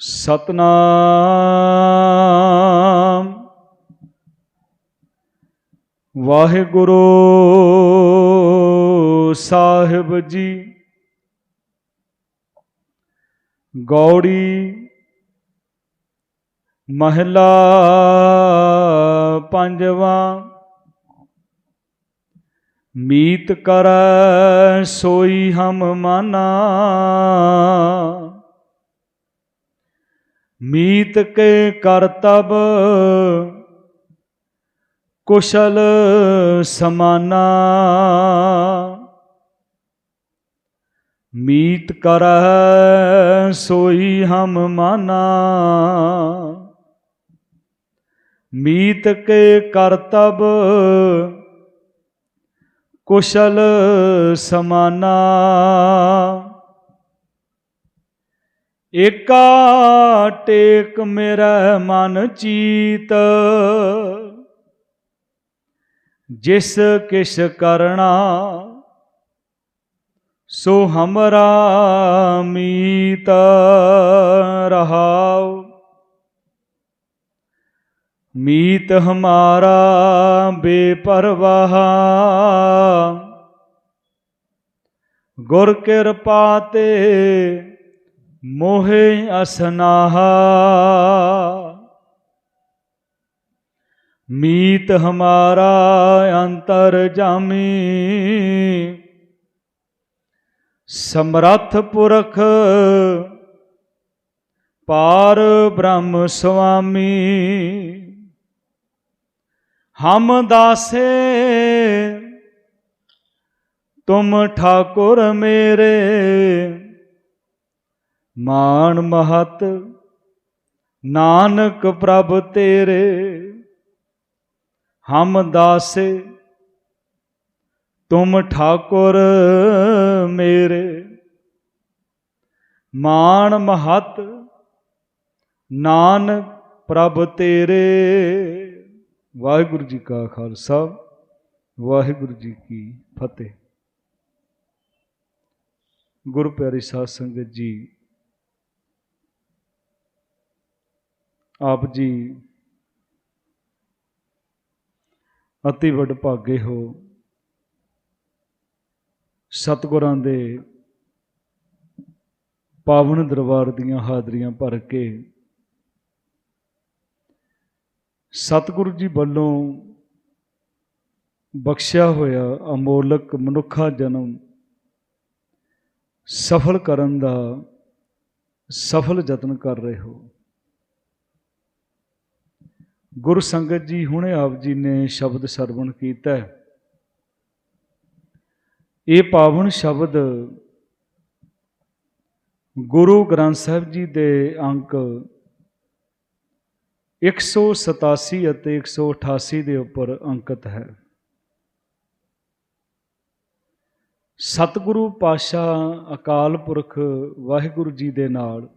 ਸਤਨਾਮ। ਵਾਹਿਗੁਰੂ ਸਾਹਿਬ ਜੀ ਗੌੜੀ ਮਹਿਲਾ ਪੰਜਵਾ ਮੀਤ ਕਰ ਸੋਈ ਹਮ ਮਾਨਾ। ਮੀਤ ਕੇ ਕਰਤਬ ਕੁਸ਼ਲ ਸਮਾਨਾ। ਮੀਤ ਕਰੈ ਸੋਈ ਹਮ ਮਾਨਾ। ਮੀਤ ਕੇ ਕਰਤਬ ਕੁਸ਼ਲ ਸਮਾਨਾ। ਏਕਾ ਟੇਕ ਮੇਰਾ ਮਨ ਚੀਤ। ਜਿਸ ਕਿਸ਼ ਕਰਣਾ ਸੋ ਹਮਰਾ ਮੀਤ ਰਹਾਉ। ਮੀਤ ਹਮਾਰਾ ਬੇਪਰਵਾਹ। ਗੁਰ ਕਿਰਪਾ ਤੇ ਮੋਹਿ ਅਸਨਾਹਾ। ਮੀਤ ਹਮਾਰਾ ਅੰਤਰ ਜਾਮੀ। ਸਮਰੱਥ ਪੁਰਖ ਪਾਰ ਬ੍ਰਹਮ ਸੁਆਮੀ। ਹਮ ਦਾਸੇ, ਤੁਮ ਠਾਕੁਰ ਮੇਰੇ। ਮਾਨ ਮਹਤ, ਨਾਨਕ ਪ੍ਰਭ ਤੇਰੇ, ਹਮ ਦਾਸੇ, ਤੁਮ ਠਾਕੁਰ ਮੇਰੇ। ਮਾਨ ਮਹਤ, ਨਾਨਕ ਪ੍ਰਭ ਤੇਰੇ। ਵਾਹਿਗੁਰੂ ਜੀ ਕਾ ਖਾਲਸਾ, ਵਾਹਿਗੁਰੂ ਜੀ ਕੀ ਫਤਿਹ। ਗੁਰੂ ਪਿਆਰੀ ਸਾਧ ਸੰਗਤ ਜੀ ਆਪ ਜੀ ਅਤੀ ਵੱਡ ਭਾਗੇ ਹੋ। ਸਤਿਗੁਰਾਂ ਦੇ ਪਾਵਨ ਦਰਬਾਰ ਦੀਆਂ ਹਾਜ਼ਰੀਆਂ ਭਰ ਕੇ ਸਤਿਗੁਰੂ ਜੀ ਵੱਲੋਂ ਬਖਸ਼ਿਆ ਹੋਇਆ ਅਮੋਲਕ ਮਨੁੱਖਾ ਜਨਮ ਸਫਲ ਕਰਨ ਦਾ ਸਫਲ ਯਤਨ ਕਰ ਰਹੇ ਹੋ। ਗੁਰੂ ਸੰਗਤ ਜੀ ਹੁਣੇ ਆਪ ਜੀ ਨੇ ਸ਼ਬਦ ਸਰਵਣ ਕੀਤਾ ਹੈ। ਇਹ ਪਾਵਨ ਸ਼ਬਦ ਗੁਰੂ ਗ੍ਰੰਥ ਸਾਹਿਬ ਜੀ ਦੇ ਅੰਕ 187 ਅਤੇ 188 ਦੇ ਉੱਪਰ ਅੰਕਿਤ ਹੈ। ਸਤਿਗੁਰੂ ਪਾਤਸ਼ਾਹ ਅਕਾਲ ਪੁਰਖ ਵਾਹਿਗੁਰੂ ਜੀ ਦੇ ਨਾਲ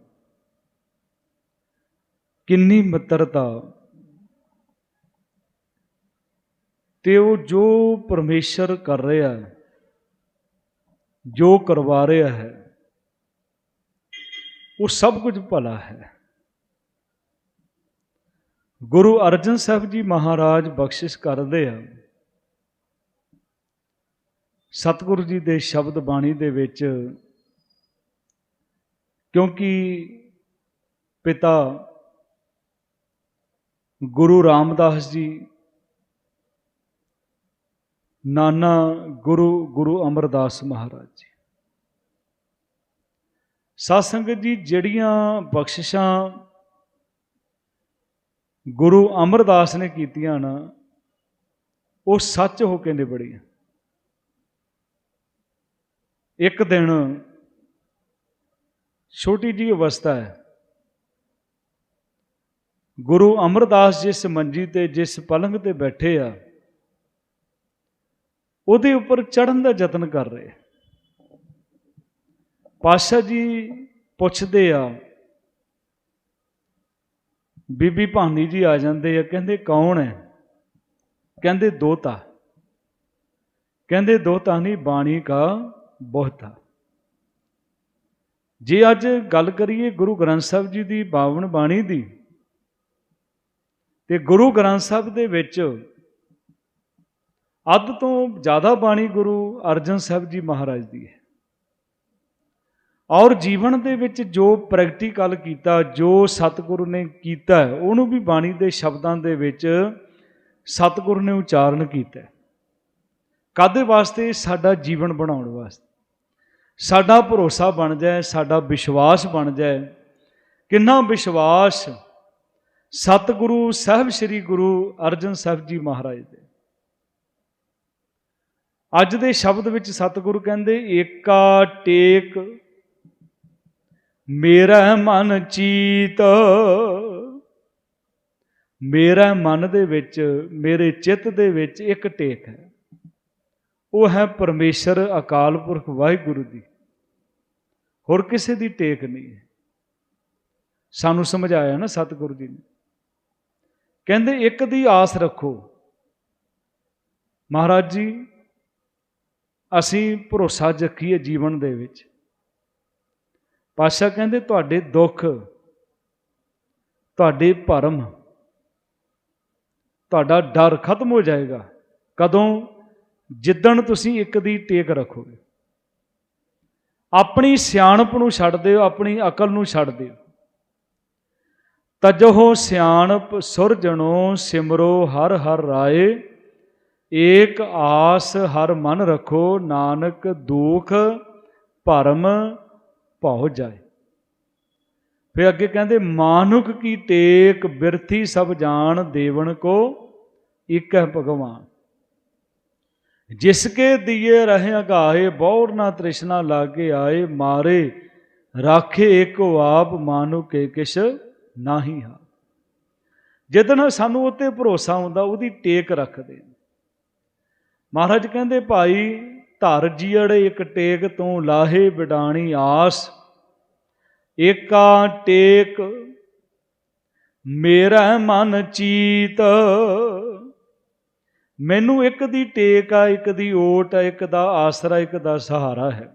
ਕਿੰਨੀ ਮਿੱਤਰਤਾ ਤੇ ਉਹ ਜੋ ਪਰਮੇਸ਼ਰ ਕਰ ਰਿਹਾ ਹੈ, ਜੋ ਕਰਵਾ ਰਿਹਾ ਹੈ, ਉਹ ਸਭ ਕੁਝ ਭਲਾ ਹੈ। ਗੁਰੂ ਅਰਜਨ ਸਾਹਿਬ ਜੀ ਮਹਾਰਾਜ ਬਖਸ਼ਿਸ਼ ਕਰਦੇ ਆ। ਸਤਿਗੁਰੂ ਜੀ ਦੇ ਸ਼ਬਦ ਬਾਣੀ ਦੇ ਵਿੱਚ ਕਿਉਂਕਿ ਪਿਤਾ ਗੁਰੂ ਰਾਮਦਾਸ ਜੀ ਨਾਨਾ ਗੁਰੂ ਗੁਰੂ ਅਮਰਦਾਸ ਮਹਾਰਾਜ ਜੀ। ਸਾਧ ਸੰਗਤ ਜੀ, ਜਿਹੜੀਆਂ ਬਖਸ਼ਿਸ਼ਾਂ ਗੁਰੂ ਅਮਰਦਾਸ ਨੇ ਕੀਤੀਆਂ ਨਾ, ਉਹ ਸੱਚ ਹੋ ਕੇ ਨਿਬੜੀਆਂ ਇੱਕ ਦਿਨ ਛੋਟੀ ਜੀ ਅਵਸਥਾ ਹੈ। ਗੁਰੂ ਅਮਰਦਾਸ ਜਿਸ ਮੰਜੀ ਤੇ, ਜਿਸ ਪਲੰਗ ਤੇ ਬੈਠੇ ਆ ਉਹਦੇ ਉੱਪਰ ਚੜਨ ਦਾ ਯਤਨ ਕਰ ਰਹੇ। ਪਾਸ਼ਾ ਜੀ ਪੁੱਛਦੇ ਆ, ਬੀਬੀ ਭਾਨੀ ਜੀ ਆ ਜਾਂਦੇ ਆ, ਕਹਿੰਦੇ ਕੌਣ ਹੈ? ਕਹਿੰਦੇ ਦੋਤਾ। ਕਹਿੰਦੇ ਦੋਤਾ ਨਹੀਂ ਬਾਣੀ ਕਾ ਬਹੁਤਾ। ਜੇ ਅੱਜ ਗੱਲ ਕਰੀਏ ਗੁਰੂ ਗ੍ਰੰਥ ਸਾਹਿਬ ਜੀ ਦੀ ਬਾਵਨ ਬਾਣੀ ਦੀ, ਤੇ ਗੁਰੂ ਗ੍ਰੰਥ ਸਾਹਿਬ ਦੇ ਵਿੱਚ ਅੱਧ ਤੋਂ ਜ਼ਿਆਦਾ ਬਾਣੀ ਗੁਰੂ ਅਰਜਨ ਸਾਹਿਬ ਜੀ ਮਹਾਰਾਜ ਦੀ ਹੈ। ਔਰ ਜੀਵਨ ਦੇ ਵਿੱਚ ਜੋ ਪ੍ਰੈਕਟੀਕਲ ਕੀਤਾ, ਜੋ ਸਤਿਗੁਰੂ ਨੇ ਕੀਤਾ, ਉਹਨੂੰ ਵੀ ਬਾਣੀ ਦੇ ਸ਼ਬਦਾਂ ਦੇ ਵਿੱਚ ਸਤਿਗੁਰੂ ਨੇ ਉਚਾਰਨ ਕੀਤਾ ਹੈ। ਕਾਦੇ ਵਾਸਤੇ? ਸਾਡਾ ਜੀਵਨ ਬਣਾਉਣ ਵਾਸਤੇ। ਸਾਡਾ ਭਰੋਸਾ ਬਣ ਜਾਏ, ਸਾਡਾ ਵਿਸ਼ਵਾਸ ਬਣ ਜਾਏ। ਕਿੰਨਾ ਵਿਸ਼ਵਾਸ? ਸਤਿਗੁਰੂ ਸਾਹਿਬ, ਸ੍ਰੀ ਗੁਰੂ ਅਰਜਨ ਸਾਹਿਬ ਜੀ ਮਹਾਰਾਜ ਦੇ। ਅੱਜ ਦੇ ਸ਼ਬਦ ਵਿੱਚ ਸਤਿਗੁਰੂ ਕਹਿੰਦੇ, ਏਕਾ ਟੇਕ, ਮੇਰਾ ਮਨ ਚੀਤ। ਮੇਰਾ ਮਨ ਦੇ ਵਿੱਚ, ਮੇਰੇ ਚਿੱਤ ਦੇ ਵਿੱਚ ਇੱਕ ਟੇਕ ਹੈ। ਉਹ ਹੈ ਪਰਮੇਸ਼ਰ, ਅਕਾਲ ਪੁਰਖ, ਵਾਹਿਗੁਰੂ ਦੀ। ਹੋਰ ਕਿਸੇ ਦੀ ਟੇਕ ਨਹੀਂ ਹੈ। ਸਾਨੂੰ ਸਮਝਾਇਆ ਨਾ ਸਤਿਗੁਰੂ ਜੀ ਨੇ। ਕਹਿੰਦੇ, ਇੱਕ ਦੀ ਆਸ ਰੱਖੋ। ਮਹਾਰਾਜ ਜੀ ਅਸੀਂ ਭਰੋਸਾ ਰੱਖੀਏ ਜੀਵਨ ਦੇ ਵਿੱਚ। ਪਾਸ਼ਾ ਕਹਿੰਦੇ, ਤੁਹਾਡੇ ਦੁੱਖ, ਤੁਹਾਡੇ ਭਰਮ, ਤੁਹਾਡਾ ਡਰ ਖਤਮ ਹੋ ਜਾਏਗਾ। ਕਦੋਂ? ਜਿੱਦਣ ਤੁਸੀਂ ਇੱਕ ਦੀ ਟੇਕ ਰੱਖੋਗੇ। ਆਪਣੀ ਸਿਆਣਪ ਨੂੰ ਛੱਡ ਦਿਓ, ਆਪਣੀ ਅਕਲ ਨੂੰ ਛੱਡ ਦਿਓ। ਤਜੋ ਸਿਆਣਪ ਸੁਰਜਣੋ ਸਿਮਰੋ ਹਰ ਹਰ ਰਾਏ। ਏਕ ਆਸ ਹਰ ਮਨ ਰੱਖੋ ਨਾਨਕ ਦੁਖ ਭਰਮ ਭਉ ਜਾਏ। ਫਿਰ ਅੱਗੇ ਕਹਿੰਦੇ ਮਾਨੁਕ ਕੀ ਟੇਕ ਬਿਰਥੀ ਸਭ ਜਾਣ ਦੇਵਨ ਕੋ ਇਕ ਹੈ ਭਗਵਾਨ। ਜਿਸ ਕੇ ਦੀਏ ਰਹੇ ਅਗਾਏ ਬੌਰ ਨਾ ਤ੍ਰਿਸ਼ਨਾ ਲਾਗੇ ਆਏ, ਮਾਰੇ ਰਾਖੇ ਏਕੋ ਆਪ ਮਾਨੁ ਕੇ ਕਿਛ ਨਾਹੀ ਹਾ। ਜਿੱਦਣ ਸਾਨੂੰ ਉੱਤੇ ਭਰੋਸਾ ਹੁੰਦਾ, ਉਹਦੀ ਟੇਕ ਰੱਖਦੇ ਮਹਾਰਾਜ ਕਹਿੰਦੇ, ਭਾਈ, ਧਰ ਜੀੜ ਇੱਕ ਟੇਕ ਤੋਂ ਲਾਹੇ ਬਿਡਾਣੀ ਆਸ। ਏਕਾ ਟੇਕ ਮੇਰਾ ਮਨ ਚੀਤ। ਮੈਨੂੰ ਇੱਕ ਦੀ ਟੇਕ ਆ, ਇੱਕ ਦੀ ਓਟ ਆ, ਇੱਕ ਦਾ ਆਸਰਾ, ਇੱਕ ਦਾ ਸਹਾਰਾ ਹੈ।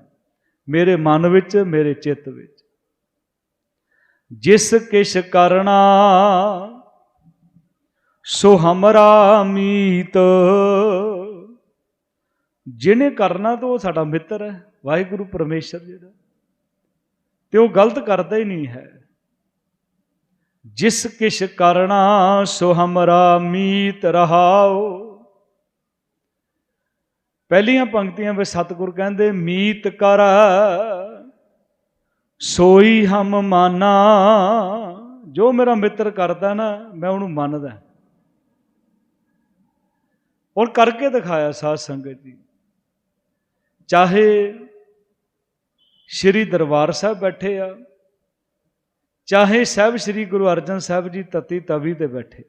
ਮੇਰੇ ਮਨ ਵਿੱਚ, ਮੇਰੇ ਚਿੱਤ ਵਿੱਚ। ਜਿਸ ਕਿਛ ਕਰਨਾ, ਸੋ ਹਮਰਾ ਮੀਤ। ਜਿਹਨੇ ਕਰਨਾ ਤਾਂ ਉਹ ਸਾਡਾ ਮਿੱਤਰ ਹੈ, ਵਾਹਿਗੁਰੂ ਪਰਮੇਸ਼ਰ ਜਿਹੜਾ। ਤੇ ਉਹ ਗਲਤ ਕਰਦਾ ਹੀ ਨਹੀਂ ਹੈ। ਜਿਸ ਕਿਛ ਕਰਨਾ ਸੋ ਹਮਰਾ ਮੀਤ ਰਹਾਓ। ਪਹਿਲੀਆਂ ਪੰਕਤੀਆਂ ਵਿੱਚ ਸਤਿਗੁਰ ਕਹਿੰਦੇ, ਮੀਤ ਕਰ, ਸੋਈ ਹਮ ਮਾਨਾ। ਜੋ ਮੇਰਾ ਮਿੱਤਰ ਕਰਦਾ ਨਾ, ਮੈਂ ਉਹਨੂੰ ਮੰਨਦਾ। ਔਰ ਕਰਕੇ ਦਿਖਾਇਆ ਸਾਧ ਸੰਗਤ ਜੀ। ਚਾਹੇ ਸ਼੍ਰੀ ਦਰਬਾਰ ਸਾਹਿਬ ਬੈਠੇ ਆ, ਚਾਹੇ ਸਾਹਿਬ ਸ਼੍ਰੀ ਗੁਰੂ ਅਰਜਨ ਸਾਹਿਬ ਜੀ ਤਤੀ ਤਵੀ ਤੇ ਬੈਠੇ।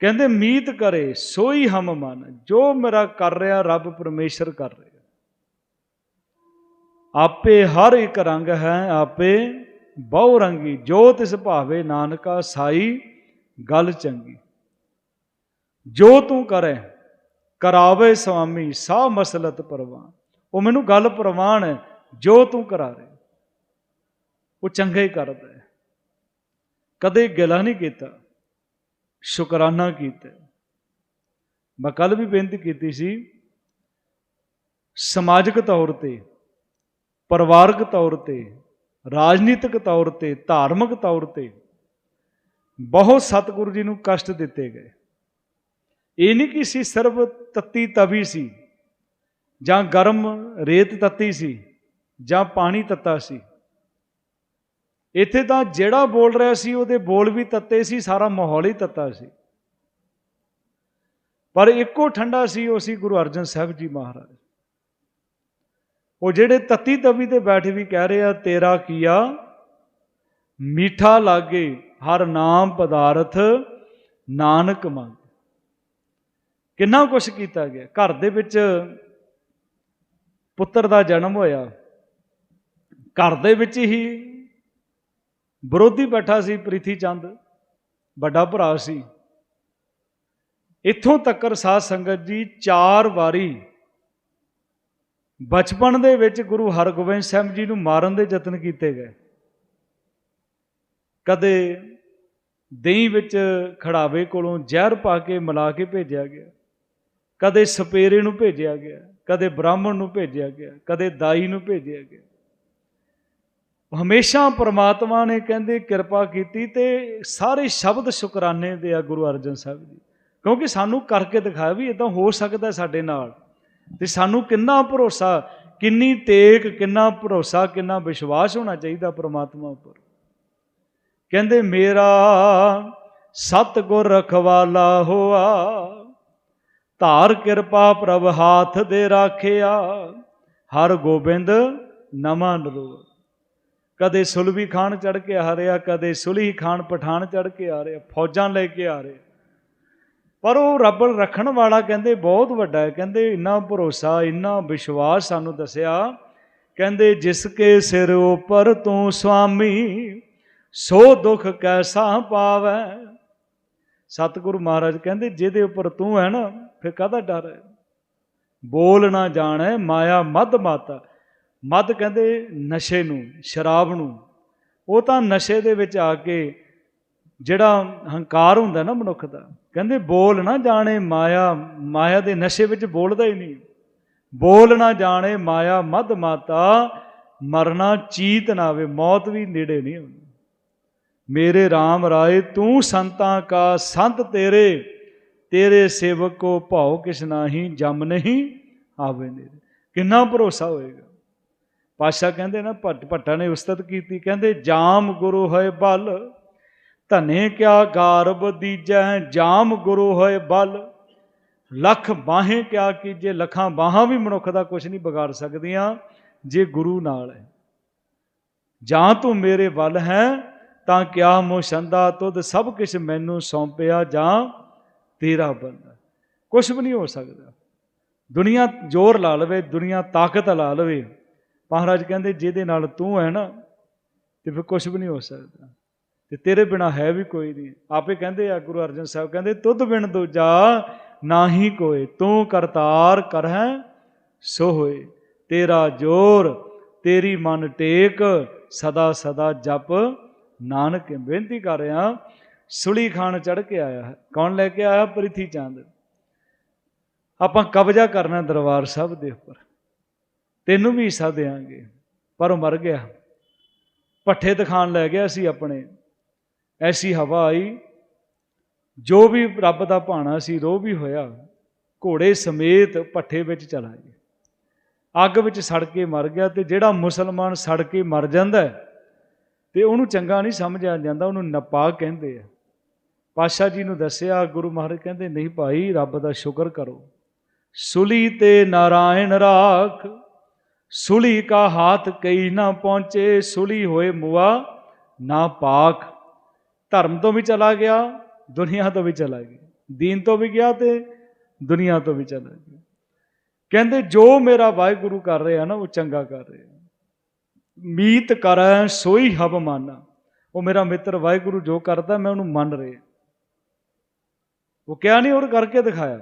ਕਹਿੰਦੇ, ਮੀਤ ਕਰੇ, ਸੋਈ ਹਮ ਮਨ, ਜੋ ਮੇਰਾ ਕਰ ਰਿਹਾ ਰੱਬ ਪਰਮੇਸ਼ਰ ਕਰ ਰਿਹਾ। ਆਪੇ ਹਰ ਇੱਕ ਰੰਗ ਹੈ, ਆਪੇ ਬਹੁ ਰੰਗੀ, ਜੋ ਤਿਸ ਭਾਵੇ ਨਾਨਕਾ ਸਾਈ, ਗੱਲ ਚੰਗੀ। ਜੋ ਤੂੰ ਕਰੇ ਕਰਾਵੇ ਸੁਆਮੀ ਸਾ ਮਸਲਤ ਪਰਵਾਨ। ਉਹ ਮੈਨੂੰ ਗੱਲ ਪ੍ਰਵਾਨ ਹੈ, ਜੋ ਤੂੰ ਕਰਾ ਰਿਹਾ ਉਹ ਚੰਗਾ ਹੀ ਕਰਦਾ ਹੈ। ਕਦੇ ਗਿਲਾ ਨਹੀਂ ਕੀਤਾ, ਸ਼ੁਕਰਾਨਾ ਕੀਤਾ। ਮੈਂ ਕੱਲ ਵੀ ਬੇਨਤੀ ਕੀਤੀ ਸੀ, ਸਮਾਜਿਕ ਤੌਰ ਤੇ, ਪਰਿਵਾਰਕ ਤੌਰ ਤੇ, ਰਾਜਨੀਤਿਕ ਤੌਰ ਤੇ, ਧਾਰਮਿਕ ਤੌਰ ਤੇ ਬਹੁਤ ਸਤਿਗੁਰੂ ਜੀ ਨੂੰ ਕਸ਼ਟ ਦਿੱਤੇ ਗਏ। ਇਹ ਨਹੀਂ ਕਿ ਸੀ ਸਿਰਫ ਤੱਤੀ ਤਵੀ ਸੀ, ਜਾਂ ਗਰਮ ਰੇਤ ਤੱਤੀ ਸੀ, ਜਾਂ ਪਾਣੀ ਤੱਤਾ ਸੀ। ਇੱਥੇ ਤਾਂ ਜਿਹੜਾ ਬੋਲ ਰਿਹਾ ਸੀ, ਉਹਦੇ ਬੋਲ ਵੀ ਤੱਤੇ ਸੀ, ਸਾਰਾ ਮਾਹੌਲ ਹੀ ਤੱਤਾ ਸੀ। ਪਰ ਇੱਕੋ ਠੰਡਾ ਸੀ, ਉਹ ਸੀ ਗੁਰੂ ਅਰਜਨ ਸਾਹਿਬ ਜੀ ਮਹਾਰਾਜ। ਉਹ ਜਿਹੜੇ ਤੱਤੀ ਤਵੀ ਤੇ ਬੈਠੇ ਵੀ ਕਹਿ ਰਹੇ ਆ, ਤੇਰਾ ਕੀਆ? ਮੀਠਾ ਲਾਗੇ, ਹਰ ਨਾਮ ਪਦਾਰਥ, ਨਾਨਕ ਮੰਗ। ਕਿੰਨਾ ਕੁਛ ਕੀਤਾ ਗਿਆ। ਘਰ ਦੇ ਵਿੱਚ ਪੁੱਤਰ ਦਾ ਜਨਮ ਹੋਇਆ। ਘਰ ਦੇ ਵਿੱਚ ਹੀ ਵਿਰੋਧੀ ਬੈਠਾ ਸੀ ਪ੍ਰੀਤੀ ਚੰਦ, ਵੱਡਾ ਭਰਾ ਸੀ। ਇੱਥੋਂ ਤੱਕਰ ਸਾਧ ਸੰਗਤ ਜੀ ਚਾਰ ਵਾਰੀ ਬਚਪਨ ਦੇ ਵਿੱਚ ਗੁਰੂ ਹਰਗੋਬਿੰਦ ਸਾਹਿਬ ਜੀ ਨੂੰ ਮਾਰਨ ਦੇ ਯਤਨ ਕੀਤੇ ਗਏ। ਕਦੇ ਦਹੀਂ ਵਿੱਚ ਖੜਾਵੇ ਕੋਲੋਂ ਜ਼ਹਿਰ ਪਾ ਕੇ ਮਿਲਾ ਕੇ ਭੇਜਿਆ ਗਿਆ। ਕਦੇ ਸਪੇਰੇ ਨੂੰ ਭੇਜਿਆ ਗਿਆ, ਕਦੇ ਬ੍ਰਾਹਮਣ ਨੂੰ ਭੇਜਿਆ ਗਿਆ, ਕਦੇ ਦਾਈ ਨੂੰ ਭੇਜਿਆ ਗਿਆ। ਹਮੇਸ਼ਾ ਪ੍ਰਮਾਤਮਾ ਨੇ ਕਹਿੰਦੇ ਕਿਰਪਾ ਕੀਤੀ ਤੇ ਸਾਰੇ ਸ਼ਬਦ ਸ਼ੁਕਰਾਨੇ ਦੇ ਆ ਗੁਰੂ ਅਰਜਨ ਸਾਹਿਬ ਜੀ। ਕਿਉਂਕਿ ਸਾਨੂੰ ਕਰਕੇ ਦਿਖਾਇਆ ਵੀ ਇਦਾਂ ਹੋ ਸਕਦਾ ਸਾਡੇ ਨਾਲ। ਤੇ ਸਾਨੂੰ ਕਿੰਨਾ ਭਰੋਸਾ, ਕਿੰਨੀ ਤੇਗ, ਕਿੰਨਾ ਭਰੋਸਾ, ਕਿੰਨਾ ਵਿਸ਼ਵਾਸ ਹੋਣਾ ਚਾਹੀਦਾ ਪ੍ਰਮਾਤਮਾ ਉੱਪਰ। ਕਹਿੰਦੇ, ਮੇਰਾ ਸਤਿਗੁਰ ਰਖਵਾਲਾ ਹੋਆ ਧਾਰ ਕਿਰਪਾ ਪ੍ਰਭ ਹਾਥ ਦੇ ਰਾਖਿਆ, ਹਰ ਗੋਬਿੰਦ ਨਮਾ ਨਰੋ ਕਦੇ ਸੁਲਵੀ ਖਾਨ ਚੜ ਕੇ ਆ ਰਿਹਾ, ਕਦੇ ਸੁਲਹੀ ਖਾਨ ਪਠਾਨ ਚੜ ਕੇ ਆ ਰਿਹਾ, ਫੌਜਾਂ ਲੈ ਕੇ ਆ ਰਿਹਾ। ਪਰ ਉਹ ਰੱਬ ਰੱਖਣ ਵਾਲਾ ਕਹਿੰਦੇ ਬਹੁਤ ਵੱਡਾ ਹੈ, ਕਹਿੰਦੇ ਇੰਨਾ ਭਰੋਸਾ, ਇੰਨਾ ਵਿਸ਼ਵਾਸ ਸਾਨੂੰ ਦੱਸਿਆ। ਕਹਿੰਦੇ, ਜਿਸ ਕੇ ਸਿਰ ਉਪਰ ਤੂੰ ਸੁਆਮੀ ਸੋ ਦੁੱਖ ਕੈਸਾ ਪਾਵੈ। ਸਤਿਗੁਰੂ ਮਹਾਰਾਜ ਕਹਿੰਦੇ, ਜਿਹਦੇ ਉੱਪਰ ਤੂੰ ਹੈ ਨਾ ਫਿਰ ਕਾਹਦਾ ਡਰ ਹੈ? ਬੋਲ ਨਾ ਜਾਣੈ, ਮਾਇਆ ਮਦ ਮਾਤਾ। ਮਦ ਕਹਿੰਦੇ ਨਸ਼ੇ ਨੂੰ, ਸ਼ਰਾਬ ਨੂੰ। ਉਹ ਤਾਂ ਨਸ਼ੇ ਦੇ ਵਿੱਚ ਆ ਕੇ ਜਿਹੜਾ ਹੰਕਾਰ ਹੁੰਦਾ ਨਾ ਮਨੁੱਖ ਦਾ, ਕਹਿੰਦੇ ਬੋਲ ਨਾ ਜਾਣੇ, ਮਾਇਆ ਮਾਇਆ ਦੇ ਨਸ਼ੇ ਵਿੱਚ ਬੋਲਦਾ ਹੀ ਨਹੀਂ। ਬੋਲ ਨਾ ਜਾਣੇ, ਮਾਇਆ ਮਦ ਮਾਤਾ, ਮਰਨਾ ਚੀਤ ਨਾ ਆਵੇ, ਮੌਤ ਵੀ ਨੇੜੇ ਨਹੀਂ ਆਉਂਦੀ। ਮੇਰੇ RAM ਰਾਏ, ਤੂੰ ਸੰਤਾਂ ਕਾ ਸੰਤ ਤੇਰੇ। ਤੇਰੇ ਸੇਵਕ ਕੋ ਭਾਉ ਕਿਸ ਨਾਹੀ, ਜਮ ਨਹੀਂ ਆਵੇ ਨੇੜੇ ਕਿੰਨਾ ਭਰੋਸਾ ਹੋਏਗਾ? ਪਾਸ਼ਾ ਕਹਿੰਦੇ ਨਾ, ਭੱਟ ਭੱਟਾ ਨੇ ਉਸਤਤ ਕੀਤੀ, ਕਹਿੰਦੇ, ਜਾਮ ਗੁਰੂ ਹੋਏ ਬਲ, ਧਨੇ ਕਿਆ ਗਾਰਬ ਦੀਜੈ, ਜਾਮ ਗੁਰੂ ਹੋਏ ਬਲ, ਲੱਖ ਬਾਹੇ ਕਿਆ ਕੀਜੇ, ਲੱਖਾਂ ਬਾਹਾਂ ਵੀ ਮਨੁੱਖ ਦਾ ਕੁਝ ਨਹੀਂ ਵਿਗਾੜ ਸਕਦੀਆਂ, ਜੇ ਗੁਰੂ ਨਾਲ ਹੈ। ਜਾਂ ਤੂੰ ਮੇਰੇ ਵੱਲ ਹੈ, ਤਾਂ ਕਿਆ ਮੋਸ਼ੰਦਾ ਤੁਧ ਸਭ ਕੁਝ ਮੈਨੂੰ ਸੌਂਪਿਆ ਜਾਂ ਤੇਰਾ ਬੰਦਾ। ਕੁਝ ਵੀ ਨਹੀਂ ਹੋ ਸਕਦਾ। ਦੁਨੀਆ ਜ਼ੋਰ ਲਾ ਲਵੇ, ਦੁਨੀਆ ਤਾਕਤ ਲਾ ਲਵੇ। ਮਹਾਰਾਜ ਕਹਿੰਦੇ, ਜਿਹਦੇ ਨਾਲ ਤੂੰ ਹੈ ਨਾ, ਤੇ ਫਿਰ ਕੁਝ ਵੀ ਨਹੀਂ ਹੋ ਸਕਦਾ। ਤੇ ਤੇਰੇ ਬਿਨਾ ਹੈ ਵੀ ਕੋਈ ਨਹੀਂ। ਆਪੇ ਕਹਿੰਦੇ ਆ, ਗੁਰੂ ਅਰਜਨ ਸਾਹਿਬ ਕਹਿੰਦੇ, ਤੁਧ ਬਿਨ ਦੂਜਾ ਨਾਹੀ ਕੋਏ। ਤੂੰ ਕਰਤਾਰ ਕਰਹਿ ਸੋ ਹੋਏ। ਤੇਰਾ ਜੋਰ, ਤੇਰੀ ਮਨ ਟੇਕ, ਸਦਾ ਸਦਾ ਜਪ। ਨਾਨਕ ਬੇਨਤੀ ਕਰ ਰਿਹਾ ਸੁਲੀ ਖਾਨ ਚੜ ਕੇ ਆਇਆ ਹੈ। ਕੌਣ ਲੈ ਕੇ ਆਇਆ? ਪ੍ਰਿਥੀ ਚੰਦ। ਆਪਾਂ ਕਬਜ਼ਾ ਕਰਨਾ ਦਰਬਾਰ ਸਾਹਿਬ ਦੇ ਉੱਪਰ। ਤੈਨੂੰ ਵੀ ਹਿੱਸਾ ਦੇਾਂਗੇ ਪਰ ਉਹ ਮਰ ਗਿਆ। ਪੱਠੇ ਦਿਖਾਣ ਲੈ ਗਿਆ ਸੀ ਆਪਣੇ। ਐਸੀ ਹਵਾ ਆਈ। ਜੋ ਵੀ ਰੱਬ ਦਾ ਭਾਣਾ ਸੀ ਰੋ ਵੀ ਹੋਇਆ। ਘੋੜੇ ਸਮੇਤ ਪੱਠੇ ਵਿੱਚ ਚਲਾ ਗਿਆ। ਅੱਗ ਵਿੱਚ ਸੜ ਕੇ ਮਰ ਗਿਆ ਤੇ ਜਿਹੜਾ ਮੁਸਲਮਾਨ ਸੜ ਕੇ ਮਰ ਜਾਂਦਾ ਤੇ ਉਹਨੂੰ ਚੰਗਾ ਨਹੀਂ ਸਮਝਿਆ ਜਾਂਦਾ, ਉਹਨੂੰ ਨਪਾਕ ਕਹਿੰਦੇ ਆ। ਪਾਸ਼ਾ ਜੀ ਨੂੰ ਦੱਸਿਆ, ਗੁਰੂ ਮਹਾਰਾਜ ਕਹਿੰਦੇ, ਨਹੀਂ ਭਾਈ, ਰੱਬ ਦਾ ਸ਼ੁਕਰ ਕਰੋ। ਸੁਲੀ ਤੇ ਨਾਰਾਇਣ ਰਾਖ, ਸੁਲੀ ਕਾ ਹਾਥ ਕਈ ਨਾ ਪਹੁੰਚੇ, ਸੁਲੀ ਹੋਏ ਮੁਆ ਨਾ ਪਾਕ ਧਰਮ ਤੋਂ ਵੀ ਚਲਾ ਗਿਆ, ਦੁਨੀਆ ਤੋਂ ਵੀ ਚਲਾ ਗਿਆ। ਦੀਨ ਤੋਂ ਵੀ ਗਿਆ ਤੇ ਦੁਨੀਆ ਤੋਂ ਵੀ ਚਲਾ ਗਿਆ। ਕਹਿੰਦੇ, ਜੋ ਮੇਰਾ ਵਾਹਿਗੁਰੂ ਕਰ ਰਿਹਾ ਨਾ, ਉਹ ਚੰਗਾ ਕਰ ਰਿਹਾ। ਮੀਤ ਕਰੈ, ਸੋਈ ਹਬ ਮਾਨਾ। ਉਹ ਮੇਰਾ ਮਿੱਤਰ, ਵਾਹਿਗੁਰੂ ਜੋ ਕਰਦਾ, ਮੈਂ ਉਹਨੂੰ ਮੰਨ ਰਿਹਾ। ਉਹ ਕਿਹਾ ਨਹੀਂ ਹੋਰ ਕਰਕੇ ਦਿਖਾਇਆ।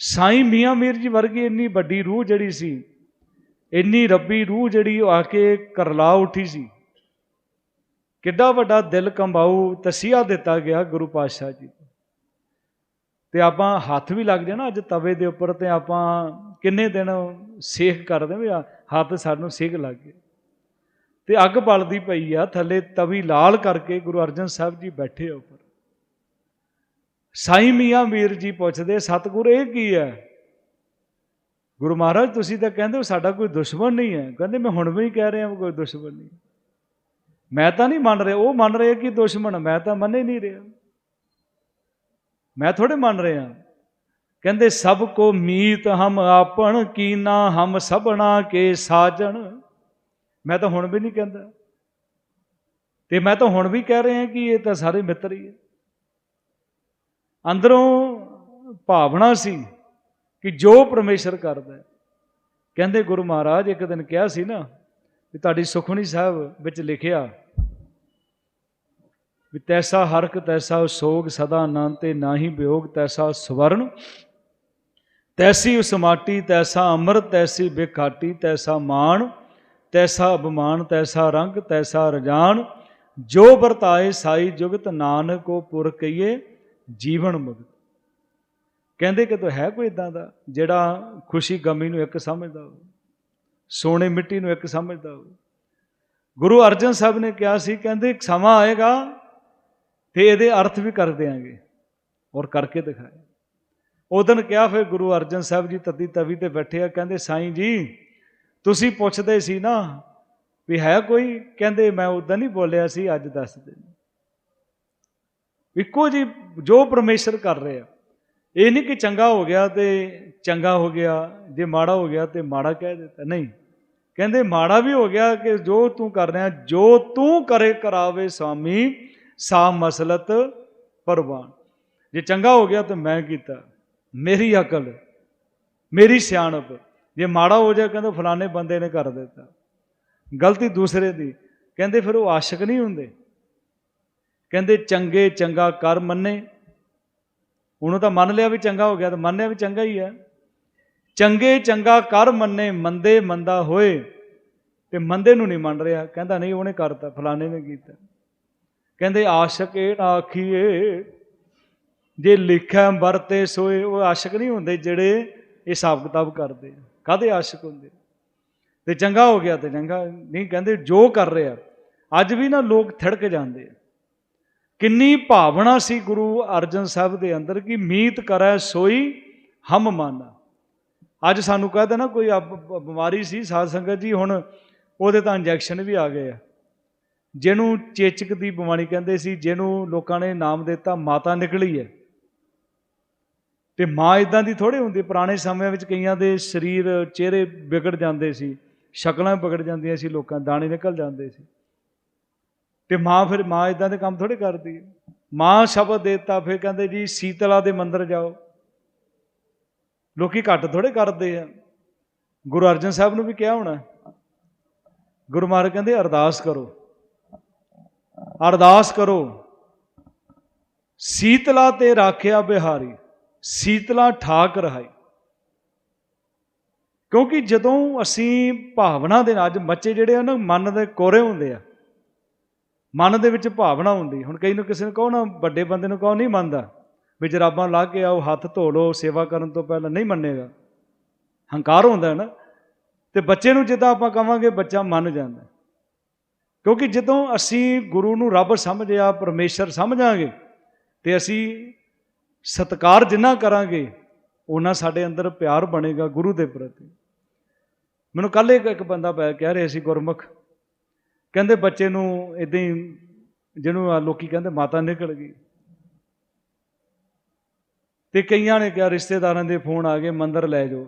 ਸਾਈਂ ਮੀਆਂ ਮੀਰ ਜੀ ਵਰਗੀ ਇੰਨੀ ਵੱਡੀ ਰੂਹ ਜਿਹੜੀ ਸੀ, ਇੰਨੀ ਰੱਬੀ ਰੂਹ ਜਿਹੜੀ ਉਹ ਆ ਕੇ ਕਰਲਾ ਉੱਠੀ ਸੀ। ਕਿੱਡਾ ਵੱਡਾ ਦਿਲ ਕੰਬਾਊ ਤਸੀਹਾ ਦਿੱਤਾ ਗਿਆ ਗੁਰੂ ਪਾਤਸ਼ਾਹ ਜੀ ਤੇ। ਆਪਾਂ ਹੱਥ ਵੀ ਲੱਗ ਜਾਣਾ ਅੱਜ ਤਵੇ ਦੇ ਉੱਪਰ ਤੇ ਆਪਾਂ ਕਿੰਨੇ ਦਿਨ ਸੇਖ ਕਰਦੇ ਵੀ ਹੱਥ ਸਾਨੂੰ ਸੇਖ ਲੱਗ ਗਿਆ। ਤੇ ਅੱਗ ਬਲਦੀ ਪਈ ਆ, ਥੱਲੇ ਤਵੀ ਲਾਲ ਕਰਕੇ ਗੁਰੂ ਅਰਜਨ ਸਾਹਿਬ ਜੀ ਬੈਠੇ ਆ ਉੱਪਰ। ਸਾਈ ਮੀਆਂ ਵੀਰ ਜੀ ਪੁੱਛਦੇ, ਸਤਿਗੁਰ, ਇਹ ਕੀ ਹੈ? ਗੁਰੂ ਮਹਾਰਾਜ, ਤੁਸੀਂ ਤਾਂ ਕਹਿੰਦੇ ਹੋ ਸਾਡਾ ਕੋਈ ਦੁਸ਼ਮਣ ਨਹੀਂ ਹੈ। ਕਹਿੰਦੇ, ਮੈਂ ਹੁਣ ਵੀ ਕਹਿ ਰਿਹਾ ਕੋਈ ਦੁਸ਼ਮਣ ਨਹੀਂ ਮੈਂ ਤਾਂ ਨਹੀਂ ਮੰਨ ਰਿਹਾ। ਉਹ ਮੰਨ ਰਿਹਾ ਕਿ ਦੁਸ਼ਮਣ, ਮੈਂ ਤਾਂ ਮੰਨੇ ਨਹੀਂ ਰਿਹਾ। ਮੈਂ ਥੋੜੇ ਮੰਨ ਰਿਹਾ। ਕਹਿੰਦੇ, ਸਭ ਕੋ ਮੀਤ ਹਮ ਆਪਣ, ਕੀਨਾ ਹਮ ਸਭਣਾ ਕੇ ਸਾਜਣ। ਮੈਂ ਤਾਂ ਹੁਣ ਵੀ ਨਹੀਂ ਕਹਿੰਦਾ। ਤੇ ਮੈਂ ਤਾਂ ਹੁਣ ਵੀ ਕਹਿ ਰਿਹਾ ਕਿ ਇਹ ਤਾਂ ਸਾਰੇ ਮਿੱਤਰ ਹੀ ਹੈ। ਅੰਦਰੋਂ ਭਾਵਨਾ ਸੀ ਕਿ ਜੋ ਪਰਮੇਸ਼ਰ ਕਰਦਾ ਕਹਿੰਦੇ ਗੁਰੂ ਮਹਾਰਾਜ, ਇੱਕ ਦਿਨ ਕਿਹਾ ਸੀ ਨਾ ਵੀ ਤੁਹਾਡੀ ਸੁਖਮਨੀ ਸਾਹਿਬ ਵਿੱਚ ਲਿਖਿਆ ਵੀ ਤੈਸਾ ਹਰਕ, ਤੈਸਾ ਸੋਗ, ਸਦਾ ਅਨੰਤ ਤੇ ਨਾਹੀ ਵਿਯੋਗ ਤੈਸਾ ਸਵਰਨ। ਤੈਸੀ ਉਸ ਮਾਟੀ ਤੈਸਾ ਅੰਮ੍ਰਿਤ ਤੈਸੀ ਬਿਖਾਟੀ, ਤੈਸਾ ਮਾਣ, ਤੈਸਾ ਅਭਮਾਨ, ਤੈਸਾ ਰੰਗ, ਤੈਸਾ ਰਜਾਨ। ਜੋ ਵਰਤਾਏ ਸਾਈ ਜੁਗਤ ਨਾਨਕ ਕੋ ਪੁਰ ਕਈਏ ਜੀਵਨ ਮੁਕਤ। ਕਹਿੰਦੇ ਕਿ ਤੋ ਹੈ ਕੋਈ ਇਦਾਂ ਦਾ ਜਿਹੜਾ ਖੁਸ਼ੀ ਗਮੀ ਨੂੰ ਇੱਕ ਸਮਝਦਾ ਹੋਵੇ ਸੋਨੇ ਮਿੱਟੀ ਨੂੰ ਇੱਕ ਸਮਝਦਾ ਹੋਵੇ। ਗੁਰੂ ਅਰਜਨ ਸਾਹਿਬ ਨੇ ਕਿਹਾ ਸੀ, ਕਹਿੰਦੇ ਇੱਕ ਸਮਾਂ ਆਏਗਾ ਤੇ ਇਹਦੇ ਅਰਥ ਵੀ ਕਰ ਦਿਆਂਗੇ ਔਰ ਕਰਕੇ ਦਿਖਾਏ। ਉਦਨ ਕਿਹਾ ਫਿਰ ਗੁਰੂ ਅਰਜਨ ਸਾਹਿਬ ਜੀ ਤਤੀ ਤਵੀ ਤੇ ਬੈਠੇ ਆ, ਕਹਿੰਦੇ ਸਾਈਂ ਜੀ, ਤੁਸੀਂ ਪੁੱਛਦੇ ਸੀ ਨਾ ਵੀ ਹੈ ਕੋਈ? ਕਹਿੰਦੇ ਮੈਂ ਉਦਾਂ ਨਹੀਂ ਬੋਲਿਆ ਸੀ, ਅੱਜ ਦੱਸ ਦੇ ਇੱਕੋ ਜੀ ਜੋ ਪਰਮੇਸ਼ਰ ਕਰ ਰਿਹਾ। ਇਹ ਨਹੀਂ ਕਿ ਚੰਗਾ ਹੋ ਗਿਆ ਤੇ ਚੰਗਾ ਹੋ ਗਿਆ, ਜੇ ਮਾੜਾ ਹੋ ਗਿਆ ਤੇ ਮਾੜਾ ਕਹਿ ਦਿੱਤਾ। ਨਹੀਂ। ਕਹਿੰਦੇ ਮਾੜਾ ਵੀ ਹੋ ਗਿਆ ਕਿ ਜੋ ਤੂੰ ਕਰ ਰਿਹਾ, ਜੋ ਤੂੰ ਕਰੇ ਕਰਾਵੇ ਸੁਆਮੀ ਸਾ ਮਸਲਤ ਪਰਵਾਨ। ਜੇ ਚੰਗਾ ਹੋ ਗਿਆ ਤਾਂ ਮੈਂ ਕੀਤਾ। ਮੇਰੀ ਅਕਲ, ਮੇਰੀ ਸਿਆਣਪ। ਜੇ ਮਾੜਾ ਹੋ ਜਾ ਕਹਿੰਦੇ ਫਲਾਣੇ ਬੰਦੇ ਨੇ ਕਰ ਦਿੱਤਾ। ਗਲਤੀ ਦੂਸਰੇ ਦੀ। ਕਹਿੰਦੇ ਫਿਰ ਉਹ ਆਸ਼ਿਕ ਨਹੀਂ ਹੁੰਦੇ। ਕਹਿੰਦੇ ਚੰਗੇ ਚੰਗਾ ਕਰ ਮੰਨੇ। ਉਹਨੂੰ ਤਾਂ ਮੰਨ ਲਿਆ ਵੀ ਚੰਗਾ ਹੋ ਗਿਆ ਤਾਂ ਮੰਨਿਆ ਵੀ ਚੰਗਾ ਹੀ ਹੈ ਚੰਗੇ ਚੰਗਾ ਕਰ ਮੰਨੇ, ਮੰਦੇ ਮੰਦਾ ਹੋਏ ਤੇ ਮੰਦੇ ਨੂੰ ਨਹੀਂ ਮੰਨ ਰਿਹਾ। ਕਹਿੰਦਾ ਨਹੀਂ ਉਹਨੇ ਕਰਤਾ, ਫਲਾਣੇ ਨੇ ਕੀਤਾ। ਕਹਿੰਦੇ ਆਸ਼ਕ ਇਹ ਨਾ ਆਖੀਏ, ਜੇ ਲਿਖਿਆ ਵਰਤੇ ਸੋਏ। ਉਹ ਆਸ਼ਕ ਨਹੀਂ ਹੁੰਦੇ ਜਿਹੜੇ ਇਹ ਹਿਸਾਬ ਕਿਤਾਬ ਕਰਦੇ। ਕਾਦੇ ਆਸ਼ਕ ਹੁੰਦੇ? ਤੇ ਚੰਗਾ ਹੋ ਗਿਆ ਤੇ ਚੰਗਾ। ਨਹੀਂ, ਕਹਿੰਦੇ ਜੋ ਕਰ ਰਿਹਾ, ਅੱਜ ਵੀ ਨਾ ਲੋਕ ਥੜਕ ਜਾਂਦੇ ਕਿੰਨੀ ਭਾਵਨਾ ਸੀ ਗੁਰੂ ਅਰਜਨ ਸਾਹਿਬ ਦੇ ਅੰਦਰ ਕਿ ਮੀਤ ਕਰੈ ਸੋਈ ਹਮ ਮਾਨਾ। ਅੱਜ ਸਾਨੂੰ ਕਹਦੇ ਨਾ ਕੋਈ ਅਬ- ਬਿਮਾਰੀ ਸੀ ਸਾਧ ਸੰਗਤ ਜੀ, ਹੁਣ ਉਹਦੇ ਤਾਂ ਇੰਜੈਕਸ਼ਨ ਵੀ ਆ ਗਏ ਆ। ਜਿਹਨੂੰ ਚੇਚਕ ਦੀ ਬਿਮਾਰੀ ਕਹਿੰਦੇ ਸੀ, ਜਿਹਨੂੰ ਲੋਕਾਂ ਨੇ ਨਾਮ ਦਿੱਤਾ ਮਾਤਾ ਨਿਕਲੀ ਹੈ। ਤੇ ਮਾਂ ਇਦਾਂ ਦੀ ਥੋੜੀ ਹੁੰਦੀ, ਪੁਰਾਣੇ ਸਮਿਆਂ ਵਿੱਚ ਕਈਆਂ ਦੇ ਸਰੀਰ ਚਿਹਰੇ ਵਿਗੜ ਜਾਂਦੇ ਸੀ, ਸ਼ਕਲਾਂ ਵਿਗੜ ਜਾਂਦੀਆਂ ਸੀ, ਲੋਕਾਂ ਦਾਣੇ ਨਿਕਲ ਜਾਂਦੇ ਸੀ। ਤੇ ਮਾਂ ਫਿਰ, ਮਾਂ ਇਦਾਂ ਦੇ ਕੰਮ ਥੋੜੇ ਕਰਦੀ ਹੈ। ਮਾਂ ਸ਼ਬਦ ਦੇਤਾ, ਫਿਰ ਕਹਿੰਦੇ ਜੀ, ਸੀਤਲਾ ਦੇ ਮੰਦਰ ਜਾਓ। ਲੋਕੀ ਘੱਟ ਥੋੜੇ ਕਰਦੇ ਆ। ਗੁਰੂ ਅਰਜਨ ਸਾਹਿਬ ਨੂੰ ਵੀ ਕਿਹਾ ਹੋਣਾ ਗੁਰੂ ਮਹਾਰਾਜ ਕਹਿੰਦੇ, ਅਰਦਾਸ ਕਰੋ। ਅਰਦਾਸ ਕਰੋ। ਸੀਤਲਾ ਤੇ ਰਾਖਿਆ ਬਿਹਾਰੀ, ਸੀਤਲਾ ਠਾਕ ਰਹਾਈ। ਕਿਉਂਕਿ ਜਦੋਂ ਅਸੀਂ ਭਾਵਨਾ ਦੇ ਨਾਲ, ਅੱਜ ਬੱਚੇ ਜਿਹੜੇ ਆ ਨਾ, ਮਨ ਦੇ ਕੋਰੇ ਹੁੰਦੇ ਆ ਮਨ ਦੇ ਵਿੱਚ ਭਾਵਨਾ ਹੁੰਦੀ। ਹੁਣ ਕਈ ਨੂੰ ਕਿਸੇ ਨੂੰ ਕਹੋ ਨਾ, ਵੱਡੇ ਬੰਦੇ ਨੂੰ ਕਹੋ, ਨਹੀਂ ਮੰਨਦਾ। ਵੀ ਜਰਾਬਾਂ ਲਾ ਕੇ ਆਓ, ਹੱਥ ਧੋ ਲਓ, ਸੇਵਾ ਕਰਨ ਤੋਂ ਪਹਿਲਾਂ ਨਹੀਂ ਮੰਨੇਗਾ। ਹੰਕਾਰ ਹੁੰਦਾ ਹੈ ਨਾ। ਤੇ ਬੱਚੇ ਨੂੰ ਜਿੱਦਾਂ ਆਪਾਂ ਕਵਾਂਗੇ, ਬੱਚਾ ਮੰਨ ਜਾਂਦਾ। ਕਿਉਂਕਿ ਜਦੋਂ ਅਸੀਂ ਗੁਰੂ ਨੂੰ ਰੱਬ ਸਮਝਿਆ ਪਰਮੇਸ਼ਰ ਸਮਝਾਂਗੇ ਤੇ ਅਸੀਂ ਸਤਕਾਰ ਜਿੰਨਾ ਕਰਾਂਗੇ ਉਹਨਾਂ ਸਾਡੇ ਅੰਦਰ ਪਿਆਰ ਬਣੇਗਾ ਗੁਰੂ ਦੇ ਪ੍ਰਤੀ। ਮੈਨੂੰ ਕੱਲ ਇੱਕ ਇੱਕ ਬੰਦਾ ਪੈ ਕਹਿ ਰਿਹਾ ਸੀ, ਗੁਰਮੁਖ ਕਹਿੰਦੇ ਬੱਚੇ ਨੂੰ ਇਦਾਂ ਹੀ ਜਿਹਨੂੰ ਆਹ ਲੋਕੀ ਕਹਿੰਦੇ ਮਾਤਾ ਨਿਕਲ ਗਈ। ਤੇ ਕਈਆਂ ਨੇ ਕਿਹਾ ਰਿਸ਼ਤੇਦਾਰਾਂ ਦੇ ਫੋਨ ਆ ਗਏ, ਮੰਦਰ ਲੈ ਜਾਓ।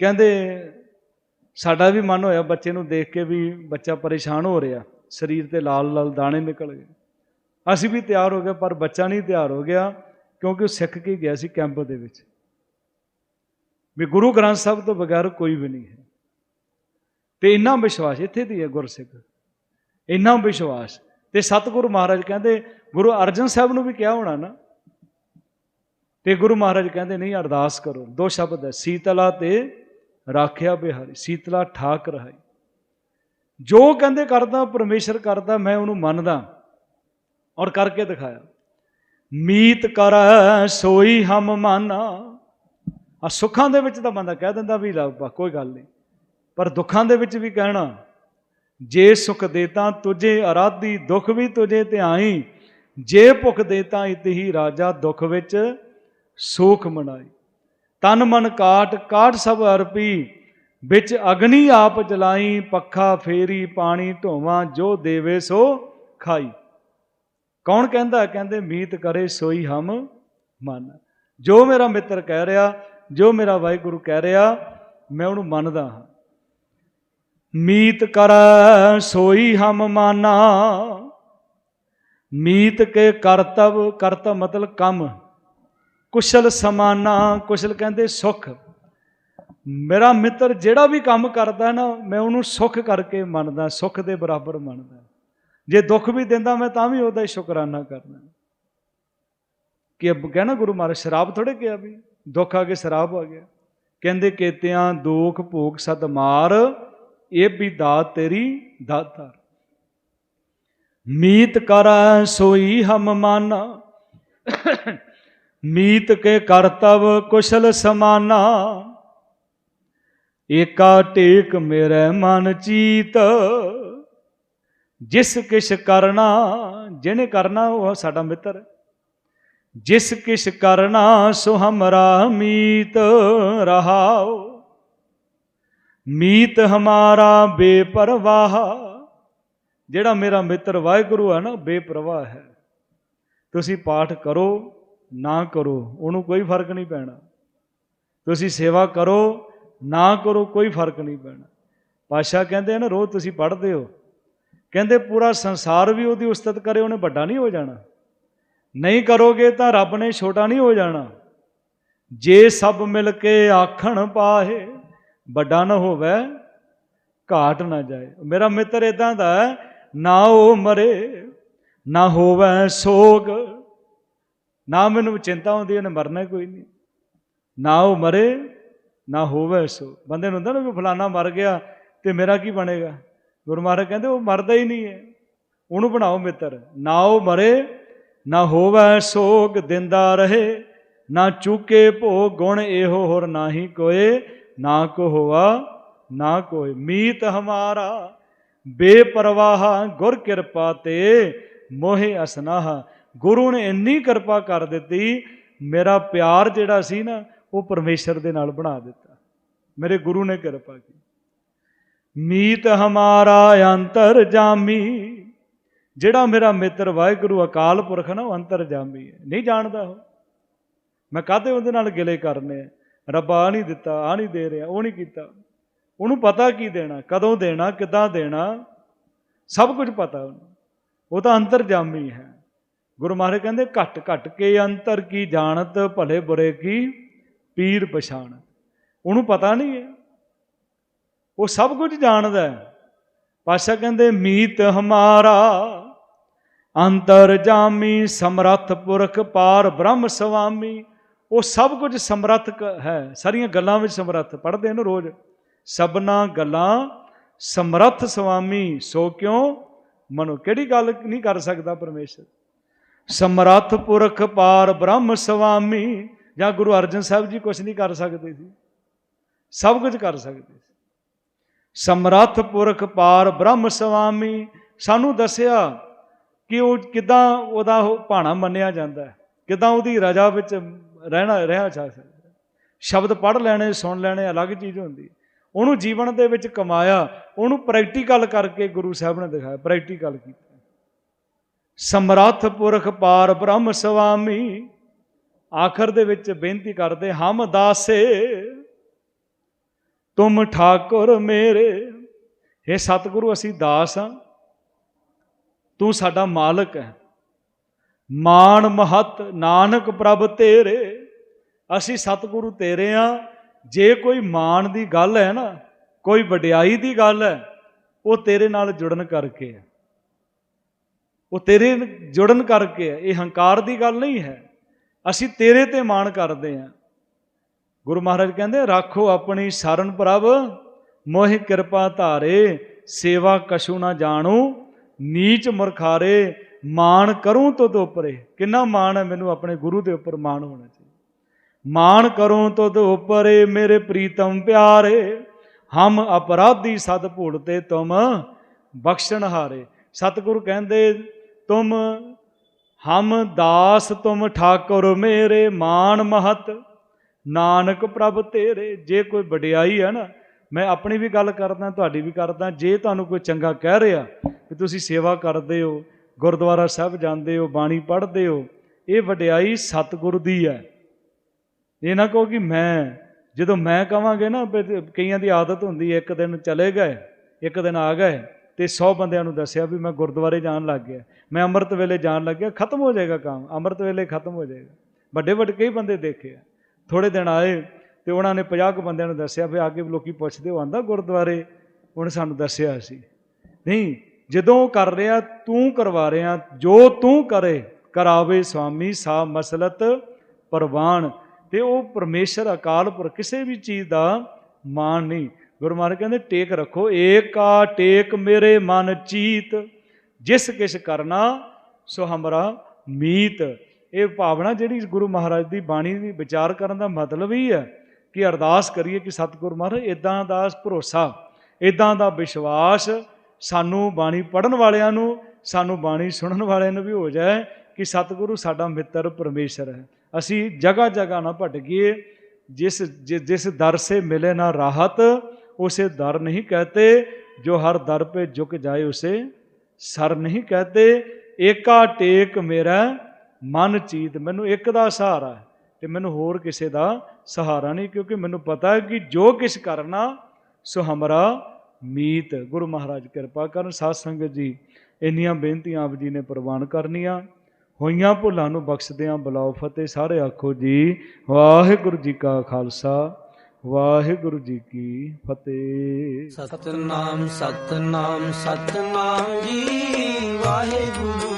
ਕਹਿੰਦੇ ਸਾਡਾ ਵੀ ਮਨ ਹੋਇਆ ਬੱਚੇ ਨੂੰ ਦੇਖ ਕੇ ਵੀ ਬੱਚਾ ਪਰੇਸ਼ਾਨ ਹੋ ਰਿਹਾ, ਸਰੀਰ ਤੇ ਲਾਲ ਲਾਲ ਦਾਣੇ ਨਿਕਲ ਗਏ। ਅਸੀਂ ਵੀ ਤਿਆਰ ਹੋ ਗਏ, ਪਰ ਬੱਚਾ ਨਹੀਂ ਤਿਆਰ ਹੋ ਗਿਆ, ਕਿਉਂਕਿ ਉਹ ਸਿੱਖ ਕੇ ਗਿਆ ਸੀ ਕੈਂਪ ਦੇ ਵਿੱਚ। ਵੀ ਗੁਰੂ ਗ੍ਰੰਥ ਸਾਹਿਬ ਤੋਂ ਬਗੈਰ ਕੋਈ ਵੀ ਨਹੀਂ ਹੈ। ਤੇ ਇੰਨਾ ਵਿਸ਼ਵਾਸ, ਇੱਥੇ ਦੀ ਹੈ ਗੁਰਸਿੱਖ। ਇੰਨਾ ਵਿਸ਼ਵਾਸ। ਤੇ ਸਤਿਗੁਰੂ ਮਹਾਰਾਜ ਕਹਿੰਦੇ, ਗੁਰੂ ਅਰਜਨ ਸਾਹਿਬ ਨੂੰ ਵੀ ਕਿਹਾ ਹੋਣਾ ਨਾ। ਤੇ ਗੁਰੂ ਮਹਾਰਾਜ ਕਹਿੰਦੇ, ਨਹੀਂ, ਅਰਦਾਸ ਕਰੋ। ਦੋ ਸ਼ਬਦ ਹੈ, ਸੀਤਲਾ ਤੇ ਰਾਖਿਆ ਬਿਹਾਰੀ। ਸੀਤਲਾ, ਠਾਕ ਰਹਾਈ। ਜੋ ਕਹਿੰਦੇ ਕਰਦਾ, ਪਰਮੇਸ਼ਰ ਕਰਦਾ, ਮੈਂ ਉਹਨੂੰ ਮੰਨਦਾ। ਔਰ ਕਰਕੇ ਦਿਖਾਇਆ। ਮੀਤ ਕਰ, ਸੋਈ ਹਮ ਮਾਨਾ। ਆ ਸੁੱਖਾਂ ਦੇ ਵਿੱਚ ਤਾਂ ਬੰਦਾ ਕਹਿ ਦਿੰਦਾ ਵੀ ਲੱਭਾ ਕੋਈ ਗੱਲ ਨਹੀਂ। ਪਰ ਦੁੱਖਾਂ ਦੇ ਵਿੱਚ ਵੀ ਕਹਿਣਾ, ਜੇ ਸੁਖ ਦੇਤਾ ਤੁਝੇ ਅਰਾਧੀ ਦੁੱਖ ਵੀ ਤੁਝੇ ਧਿਆਈ, ਜੇ ਭੁਖ ਦੇਤਾ ਇਤਹੀ ਰਾਜਾ ਦੁੱਖ ਵਿੱਚ ਸੋਖ ਮਨਾਈ। ਤਨ ਮਨ ਕਾਟ ਕਾਟ ਸਭ ਅਰਪੀ, ਵਿੱਚ ਅਗਨੀ ਆਪ ਜਲਾਈ, ਪੱਖਾ ਫੇਰੀ, ਪਾਣੀ ਢੋਵਾਂ, ਜੋ ਦੇਵੇ ਸੋ ਖਾਈ। ਕੌਣ ਕਹਿੰਦਾ, ਕਹਿੰਦੇ ਮੀਤ ਕਰੇ ਸੋਈ ਹਮ ਮਨ। ਜੋ ਮੇਰਾ ਮਿੱਤਰ ਕਹਿ ਰਿਹਾ, ਜੋ ਮੇਰਾ ਵਾਹਿਗੁਰੂ ਕਹਿ ਰਿਹਾ, ਮੈਂ ਉਹਨੂੰ ਮੰਨਦਾ ਹਾਂ। ਮੀਤ ਕਰ ਸੋਈ ਹਮ ਮਾਨਾ। ਮੀਤ ਕੇ ਕਰਤਵ ਕਰਤਵ ਮਤਲਬ ਕੰਮ। ਕੁਸ਼ਲ ਸਮਾਨਾ, ਕੁਸ਼ਲ ਕਹਿੰਦੇ ਸੁਖ। ਮੇਰਾ ਮਿੱਤਰ ਜਿਹੜਾ ਵੀ ਕੰਮ ਕਰਦਾ ਨਾ, ਮੈਂ ਉਹਨੂੰ ਸੁਖ ਕਰਕੇ ਮੰਨਦਾ, ਸੁਖ ਦੇ ਬਰਾਬਰ ਮੰਨਦਾ। ਜੇ ਦੁੱਖ ਵੀ ਦਿੰਦਾ ਮੈਂ ਤਾਂ ਵੀ ਉਹਦਾ ਹੀ ਸ਼ੁਕਰਾਨਾ ਕਰਦਾ। ਕਿ ਅੱਬ ਕਹਿਣਾ ਗੁਰੂ ਮਹਾਰਾਜ, ਸ਼ਰਾਬ ਥੋੜੇ ਗਿਆ ਵੀ? ਦੁੱਖ ਆ ਕੇ ਸ਼ਰਾਬ ਆ ਗਿਆ। ਕਹਿੰਦੇ ਕੇਤਿਆਂ ਦੋਖ ਭੋਗ ਸਦ ਮਾਰ ਇਹ ਵੀ ਦਾਤ ਤੇਰੀ ਦਾਤਾ ਮੀਤ ਕਰੈ ਸੋਈ ਹਮ ਮਾਨਾ। ਮੀਤ ਕੇ ਕਰਤਵ ਕੁਸ਼ਲ ਸਮਾਨਾ। ਏਕਾ ਟੇਕ ਮੇਰੇ ਮਨ ਚੀਤ। ਜਿਸ ਕਿਛ ਕਰਨਾ ਜਿਹਨੇ ਕਰਨਾ ਉਹ ਸਾਡਾ ਮਿੱਤਰ ਜਿਸ ਕਿਛ ਕਰਨਾ ਸੋ ਹਮਰਾ ਮੀਤ ਰਹਾਓ। ਮੀਤ ਹਮਾਰਾ ਬੇਪਰਵਾਹ। ਜਿਹੜਾ ਮੇਰਾ ਮਿੱਤਰ ਵਾਹਿਗੁਰੂ ਹੈ ਨਾ, ਬੇਪਰਵਾਹ ਹੈ। ਤੁਸੀਂ ਪਾਠ ਕਰੋ, ਨਾ ਕਰੋ, ਉਹਨੂੰ ਕੋਈ ਫ਼ਰਕ ਨਹੀਂ ਪੈਣਾ। ਤੁਸੀਂ ਸੇਵਾ ਕਰੋ, ਨਾ ਕਰੋ, ਕੋਈ ਫ਼ਰਕ ਨਹੀਂ ਪੈਣਾ। ਪਾਸ਼ਾ ਕਹਿੰਦੇ ਆ ਨਾ, ਰੋਜ਼ ਤੁਸੀਂ ਪੜ੍ਹਦੇ ਹੋ। ਕਹਿੰਦੇ ਪੂਰਾ ਸੰਸਾਰ ਵੀ ਉਹਦੀ ਉਸਤਤ ਕਰੇ, ਉਹਨੇ ਵੱਡਾ ਨਹੀਂ ਹੋ ਜਾਣਾ। ਨਹੀਂ ਕਰੋਗੇ ਤਾਂ ਰੱਬ ਨੇ ਛੋਟਾ ਨਹੀਂ ਹੋ ਜਾਣਾ। ਜੇ ਸਭ ਮਿਲ ਕੇ ਆਖਣ ਪਾਹੇ ਵੱਡਾ ਨਾ ਹੋਵੇ, ਘਾਟ ਨਾ ਜਾਏ। ਮੇਰਾ ਮਿੱਤਰ ਇਦਾਂ ਦਾ ਨਾ ਉਹ ਮਰੇ, ਨਾ ਹੋਵੇ ਸੋਗ। ਨਾ ਮੈਨੂੰ ਚਿੰਤਾ ਹੁੰਦੀ, ਉਹਨੇ ਮਰਨਾ ਕੋਈ ਨਹੀਂ। ਨਾ ਉਹ ਮਰੇ, ਨਾ ਹੋਵੇ ਸੋ ਬੰਦੇ ਨੂੰ ਹੁੰਦਾ ਨਾ ਵੀ ਫਲਾਣਾ ਮਰ ਗਿਆ ਤੇ ਮੇਰਾ ਕੀ ਬਣੇਗਾ? ਗੁਰੂ ਮਹਾਰਾਜ ਕਹਿੰਦੇ, ਉਹ ਮਰਦਾ ਹੀ ਨਹੀਂ ਹੈ। ਉਹਨੂੰ ਬਣਾਓ ਮਿੱਤਰ। ਨਾ ਉਹ ਮਰੇ, ਨਾ ਹੋਵੇ ਸੋਗ, ਦਿੰਦਾ ਰਹੇ। ਨਾ ਚੁਕੇ ਭੋ ਗੁਣ ਇਹੋ ਹੋਰ ਨਾਹੀ ਕੋਏ। ਨਾ ਕੋ ਹੋਵਾ ਨਾ ਕੋਈ ਮੀਤ ਹਮਾਰਾ। ਬੇਪਰਵਾਹ ਗੁਰ ਕਿਰਪਾ ਤੇ ਮੋਹਿ ਅਸਨਾਹ। ਗੁਰੂ ਨੇ ਇੰਨੀ ਕਿਰਪਾ ਕਰ ਦਿੱਤੀ, ਮੇਰਾ ਪਿਆਰ ਜਿਹੜਾ ਸੀ ਨਾ, ਉਹ ਪਰਮੇਸ਼ਰ ਦੇ ਨਾਲ ਬਣਾ ਦਿੱਤਾ। ਮੇਰੇ ਗੁਰੂ ਨੇ ਕਿਰਪਾ ਕੀਤੀ। ਮੀਤ ਹਮਾਰਾ ਅੰਤਰ ਜਾਮੀ। ਜਿਹੜਾ ਮੇਰਾ ਮਿੱਤਰ ਵਾਹਿਗੁਰੂ ਅਕਾਲ ਪੁਰਖ ਨਾ, ਉਹ ਅੰਤਰ ਜਾਮੀ ਹੈ। ਨਹੀਂ ਜਾਣਦਾ ਉਹ। ਮੈਂ ਕਾਹਦੇ ਉਹਦੇ ਨਾਲ ਗਿਲੇ ਕਰਨੇ ਆ? ਰੱਬਾ ਆ ਨਹੀਂ ਦਿੱਤਾ ਆ ਨਹੀਂ ਦੇ ਰਿਹਾ, ਉਹ ਨਹੀਂ ਕੀਤਾ। ਉਹਨੂੰ ਪਤਾ ਕੀ ਦੇਣਾ, ਕਦੋਂ ਦੇਣਾ, ਕਿੱਦਾਂ ਦੇਣਾ, ਸਭ ਕੁਝ ਪਤਾ ਉਹਨੂੰ। ਉਹ ਤਾਂ ਅੰਤਰਜਾਮੀ ਹੈ। ਗੁਰੂ ਮਹਾਰਾਜ ਕਹਿੰਦੇ, ਘਟ ਘਟ ਕੇ ਅੰਤਰ ਕੀ ਜਾਣਤ, ਭਲੇ ਬੁਰੇ ਕੀ ਪੀਰ ਪਛਾਣ ਉਹਨੂੰ ਪਤਾ ਨਹੀਂ ਹੈ। ਉਹ ਸਭ ਕੁਝ ਜਾਣਦਾ ਹੈ। ਪਾਸ਼ਾ ਕਹਿੰਦੇ, ਮੀਤ ਹਮਾਰਾ ਅੰਤਰ ਜਾਮੀ ਸਮਰੱਥ ਪੁਰਖ ਪਾਰ ਬ੍ਰਹਮ ਸੁਆਮੀ ਉਹ ਸਭ ਕੁਝ ਸਮਰੱਥ ਕ- ਹੈ, ਸਾਰੀਆਂ ਗੱਲਾਂ ਵਿੱਚ ਸਮਰੱਥ, ਪੜ੍ਹਦੇ ਇਹਨੂੰ ਰੋਜ਼। ਸਭਨਾ ਗੱਲਾਂ ਸਮਰੱਥ ਸੁਆਮੀ ਸੋ ਕਿਉਂ ਮਨੋ, ਕਿਹੜੀ ਗੱਲ ਨਹੀਂ ਕਰ ਸਕਦਾ ਪਰਮੇਸ਼ਰ? ਸਮਰੱਥ ਪੁਰਖ ਪਾਰ ਬ੍ਰਹਮ ਸੁਆਮੀ ਜਾਂ ਗੁਰੂ ਅਰਜਨ ਸਾਹਿਬ ਜੀ ਕੁਝ ਨਹੀਂ ਕਰ ਸਕਦੇ ਸੀ। ਸਭ ਕੁਝ ਕਰ ਸਕਦੇ ਸੀ। ਸਮਰੱਥ ਪੁਰਖ ਪਾਰ ਬ੍ਰਹਮ ਸੁਆਮੀ ਸਾਨੂੰ ਦੱਸਿਆ ਕਿ ਉਹ ਕਿਦਾਂ ਉਹਦਾ ਉਹ ਭਾਣਾ ਮੰਨਿਆ ਜਾਂਦਾ ਹੈ, ਕਿਦਾਂ ਉਹਦੀ ਰਜਾ ਵਿੱਚ ਰਹਿਣਾ ਰਹਿਣਾ ਜਾ ਸਕਦਾ। ਸ਼ਬਦ ਪੜ੍ਹ ਲੈਣੇ, ਸੁਣ ਲੈਣੇ, ਅਲੱਗ ਚੀਜ਼ ਹੁੰਦੀ। ਉਹਨੂੰ ਜੀਵਨ ਦੇ ਵਿੱਚ ਕਮਾਇਆ, ਉਹਨੂੰ ਪ੍ਰੈਕਟੀਕਲ ਕਰਕੇ ਗੁਰੂ ਸਾਹਿਬ ਨੇ ਦਿਖਾਇਆ ਪ੍ਰੈਕਟੀਕਲ ਕੀਤਾ। ਸਮਰੱਥ ਪੁਰਖ ਪਾਰ ਬ੍ਰਹਮ ਸੁਆਮੀ ਆਖਰ ਦੇ ਵਿੱਚ ਬੇਨਤੀ ਕਰਦੇ, ਹਮ ਦਾਸੇ, ਤੁਮ ਠਾਕੁਰ ਮੇਰੇ। हे ਸਤਿਗੁਰੂ, ਅਸੀਂ ਦਾਸ ਹਾਂ ਤੂੰ ਸਾਡਾ ਮਾਲਕ ਹੈ। ਮਾਨ ਮਹਤ ਨਾਨਕ ਪ੍ਰਭ ਤੇਰੇ। ਅਸੀਂ ਸਤਿਗੁਰੂ ਤੇਰੇ ਆ। ਜੇ ਕੋਈ ਮਾਣ ਦੀ ਗੱਲ ਹੈ ਨਾ, ਕੋਈ ਵਡਿਆਈ ਦੀ ਗੱਲ ਹੈ, ਉਹ ਤੇਰੇ ਨਾਲ ਜੁੜਨ ਕਰਕੇ ਹੈ। ਉਹ ਤੇਰੇ ਜੁੜਨ ਕਰਕੇ ਹੈ। ਇਹ ਹੰਕਾਰ ਦੀ ਗੱਲ ਨਹੀਂ ਹੈ। ਅਸੀਂ ਤੇਰੇ ਤੇ ਮਾਣ ਕਰਦੇ ਹਾਂ ਗੁਰੂ ਮਹਾਰਾਜ ਕਹਿੰਦੇ, ਰੱਖੋ ਆਪਣੀ ਸਰਨ ਪ੍ਰਭ, ਮੋਹਿ ਕਿਰਪਾ ਧਾਰੇ, ਸੇਵਾ ਕਛੂ ਨਾ ਜਾਣੂ, ਨੀਚ ਮੁਰਖਾਰੇ ਮਾਣ ਕਰੂੰ ਤੋ ਉਪਰੇ। ਕਿੰਨਾ ਮਾਣ ਹੈ ਮੈਨੂੰ ਆਪਣੇ ਗੁਰੂ ਦੇ ਉੱਪਰ ਮਾਣ ਹੋਣਾ ਚਾਹੀਦਾ। ਮਾਣ ਕਰੂੰ ਤੋ ਉਪਰੇ ਮੇਰੇ ਪ੍ਰੀਤਮ ਪਿਆਰੇ। ਹਮ ਅਪਰਾਧੀ ਸਦ ਭੂਲਤੇ ਤੁਮ ਬਖਸ਼ਣ ਹਾਰੇ। ਸਤਿਗੁਰੂ ਕਹਿੰਦੇ, ਤੁਮ ਹਮ ਦਾਸ, ਤੁਮ ਠਾਕੁਰ ਮੇਰੇ ਮਾਨ ਮਹਤ। ਨਾਨਕ ਪ੍ਰਭ ਤੇਰੇ, ਜੇ ਕੋਈ ਵਡਿਆਈ ਹੈ ਨਾ, ਮੈਂ ਆਪਣੀ ਵੀ ਗੱਲ ਕਰਦਾ, ਤੁਹਾਡੀ ਵੀ ਕਰਦਾ। ਜੇ ਤੁਹਾਨੂੰ ਕੋਈ ਚੰਗਾ ਕਹਿ ਰਿਹਾ ਕਿ ਤੁਸੀਂ ਸੇਵਾ ਕਰਦੇ ਹੋ ਗੁਰਦੁਆਰਾ ਸਾਹਿਬ ਜਾਂਦੇ ਹੋ, ਬਾਣੀ ਪੜ੍ਹਦੇ ਹੋ, ਇਹ ਵਡਿਆਈ ਸਤਿਗੁਰ ਦੀ ਹੈ। ਇਹ ਨਾ ਕਹੋ ਕਿ ਮੈਂ, ਜਦੋਂ ਮੈਂ ਕਵਾਂਗੇ ਨਾ, ਵੀ ਕਈਆਂ ਦੀ ਆਦਤ ਹੁੰਦੀ ਹੈ, ਇੱਕ ਦਿਨ ਚਲੇ ਗਏ, ਇੱਕ ਦਿਨ ਆ ਗਏ, ਤੇ 100 ਬੰਦਿਆਂ ਨੂੰ ਦੱਸਿਆ ਵੀ ਮੈਂ ਗੁਰਦੁਆਰੇ ਜਾਣ ਲੱਗ ਗਿਆ। ਮੈਂ ਅੰਮ੍ਰਿਤ ਵੇਲੇ ਜਾਣ ਲੱਗ ਗਿਆ ਖਤਮ ਹੋ ਜਾਏਗਾ ਕੰਮ, ਅੰਮ੍ਰਿਤ ਵੇਲੇ ਖਤਮ ਹੋ ਜਾਏਗਾ। ਵੱਡੇ ਵੱਡੇ ਕਈ ਬੰਦੇ ਦੇਖੇ ਆ। ਥੋੜੇ ਦਿਨ ਆਏ, ਤੇ ਉਹਨਾਂ ਨੇ 50 ਕੁ ਬੰਦਿਆਂ ਨੂੰ ਦੱਸਿਆ ਫਿਰ ਆ ਕੇ ਲੋਕੀ ਪੁੱਛਦੇ ਉਹ ਆਂਦਾ ਗੁਰਦੁਆਰੇ? ਉਹਨੇ ਸਾਨੂੰ ਦੱਸਿਆ ਸੀ। ਨਹੀਂ ਜਦੋਂ ਉਹ ਕਰ ਰਿਹਾ, ਤੂੰ ਕਰਵਾ ਰਿਹਾ, ਜੋ ਤੂੰ ਕਰੇ, ਕਰਾਵੇ ਸੁਆਮੀ ਸਾ ਮਸਲਤ ਪਰਵਾਨ। ਤੇ ਉਹ ਪਰਮੇਸ਼ਰ ਅਕਾਲ ਪੁਰਖ ਕਿਸੇ ਵੀ ਚੀਜ਼ ਦਾ ਮਾਨ ਨਹੀਂ। ਗੁਰੂ ਮਹਾਰਾਜ ਕਹਿੰਦੇ, ਟੇਕ ਰੱਖੋ, ਏਕਾ ਟੇਕ ਮੇਰੇ ਮਨ ਚੀਤ। ਜਿਸ ਕਿਛ ਕਰਨਾ, ਸੋ ਹਮਰਾ ਮੀਤ। ਇਹ ਭਾਵਨਾ ਜਿਹੜੀ ਗੁਰੂ ਮਹਾਰਾਜ ਦੀ ਬਾਣੀ ਦੀ ਵਿਚਾਰ ਕਰਨ ਦਾ ਮਤਲਬ ਹੀ ਹੈ ਕਿ ਅਰਦਾਸ ਕਰੀਏ ਕਿ ਸਤਿਗੁਰ ਮਹਾਰਾਜ ਇਦਾਂ ਦਾ ਭਰੋਸਾ ਇਦਾਂ ਦਾ ਵਿਸ਼ਵਾਸ ਸਾਨੂੰ ਬਾਣੀ ਪੜਨ ਵਾਲਿਆਂ ਨੂੰ ਸਾਨੂੰ ਬਾਣੀ ਸੁਣਨ ਵਾਲਿਆਂ ਨੂੰ ਵੀ ਹੋ ਜਾਏ ਕਿ ਸਤਿਗੁਰੂ ਸਾਡਾ ਮਿੱਤਰ ਪਰਮੇਸ਼ਰ ਹੈ ਅਸੀਂ ਜਗ੍ਹਾ ਜਗ੍ਹਾ ਨਾ ਭਟਕੀਏ ਜਿਸ ਜਿ- ਜਿਸ ਦਰ ਸੇ ਮਿਲੇ ਨਾ ਰਾਹਤ ਉਸੇ ਦਰ ਨਹੀਂ ਕਹਤੇ ਜੋ ਹਰ ਦਰ पे झुक जाए उसे ਸਰ ਨਹੀਂ ਕਹਤੇ ਏਕਾ ਟੇਕ ਮੇਰਾ ਮਨ ਚੀਤ ਮੈਨੂੰ ਇੱਕ ਦਾ ਸਹਾਰਾ ਹੈ ਤੇ ਮੈਨੂੰ ਹੋਰ ਕਿਸੇ ਦਾ ਸਹਾਰਾ ਨਹੀਂ ਕਿਉਂਕਿ ਮੈਨੂੰ ਪਤਾ ਹੈ ਕਿ ਜੋ ਕਿਛ ਕਰਨਾ ਸੋ ਹਮਰਾ ਮੀਤ, ਗੁਰੂ ਮਹਾਰਾਜ ਕਿਰਪਾ ਕਰਨ, ਸਾਧ ਸੰਗਤ ਜੀ, ਇੰਨੀਆਂ ਬੇਨਤੀਆਂ ਆਪ ਜੀ ਨੇ ਪ੍ਰਵਾਨ ਕਰਨੀਆਂ। ਹੋਈਆਂ ਭੁੱਲਾਂ ਨੂੰ ਬਖਸ਼ਦਿਆਂ ਬੁਲਾਓ ਫਤਿਹ, ਸਾਰੇ ਆਖੋ ਜੀ, ਵਾਹਿਗੁਰੂ ਜੀ ਕਾ ਖਾਲਸਾ, ਵਾਹਿਗੁਰੂ ਜੀ ਕੀ ਫਤਿਹ। ਸਤਨਾਮ ਸਤਨਾਮ ਸਤਨਾਮ ਜੀ, ਵਾਹਿਗੁਰੂ